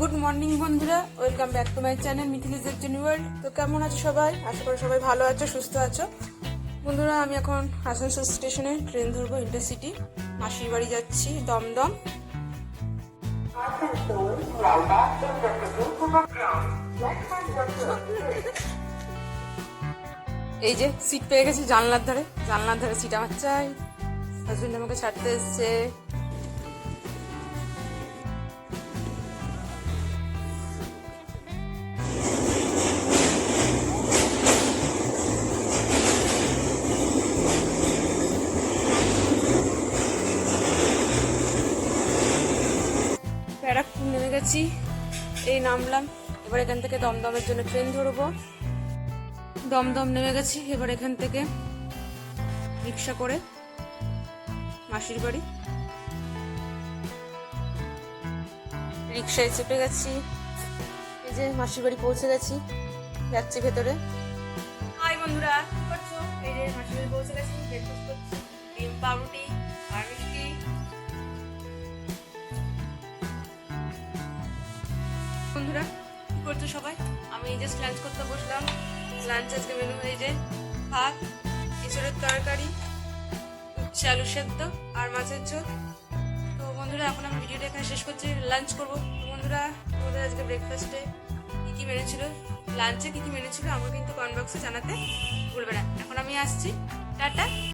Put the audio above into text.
Good morning বন্ধুরা। Welcome back to my channel মিথিলিজ জেনি তো কেমন আছো সবাই? আশা করি সবাই ভালো আছো, সুস্থ আছো। বন্ধুরা, আমি এখন আসানসোল স্টেশনে ট্রেন ধরবো ইন্টারসিটি। মাসির বাড়ি যাচ্ছি, দমদম। এই যে সিট পেয়ে গেছি জানলার ধারে। জানলার ধারে সিট আমার চাই। হাজবেন্ড আমাকে ছাড়তে এসছে। ব্যারাকপুর নেমে গেছি। এই নামলাম। এবার এখান থেকে দমদমের জন্য ট্রেন ধরবো। দমদম নেমে গেছি, এবার এখান থেকে রিক্সা করে মাসির বাড়ি। রিক্সায় চেপে গেছি। এই যে মাসির বাড়ি পৌঁছে গেছি, যাচ্ছি ভেতরে। হাই বন্ধুরা, কি করছ? এই যে মাসির বাড়ি পৌঁছে গেছি ব্রেকফাস্ট করছি। ডিম, পাউরুটি বন্ধুরা, কি করছ সবাই? আমি জাস্ট লাঞ্চ করতে বসলাম। লাঞ্চ আজকে মেনু হয়ে যে ভাত এছাড়া তরকারি, উচ্ছে আলু সেদ্ধ আর মাছের ঝোল। তো বন্ধুরা, এখন আমি ভিডিওটা এখানে শেষ করছি। লাঞ্চ করব। বন্ধুরা, তোমাদের আজকে ব্রেকফাস্টে কী কী মেনু ছিল? লাঞ্চে কী কী মেনু ছিল? আমাকে কিন্তু কমেন্ট বক্সে জানাতে ভুলবে না। এখন আমি আসছি। টাটা।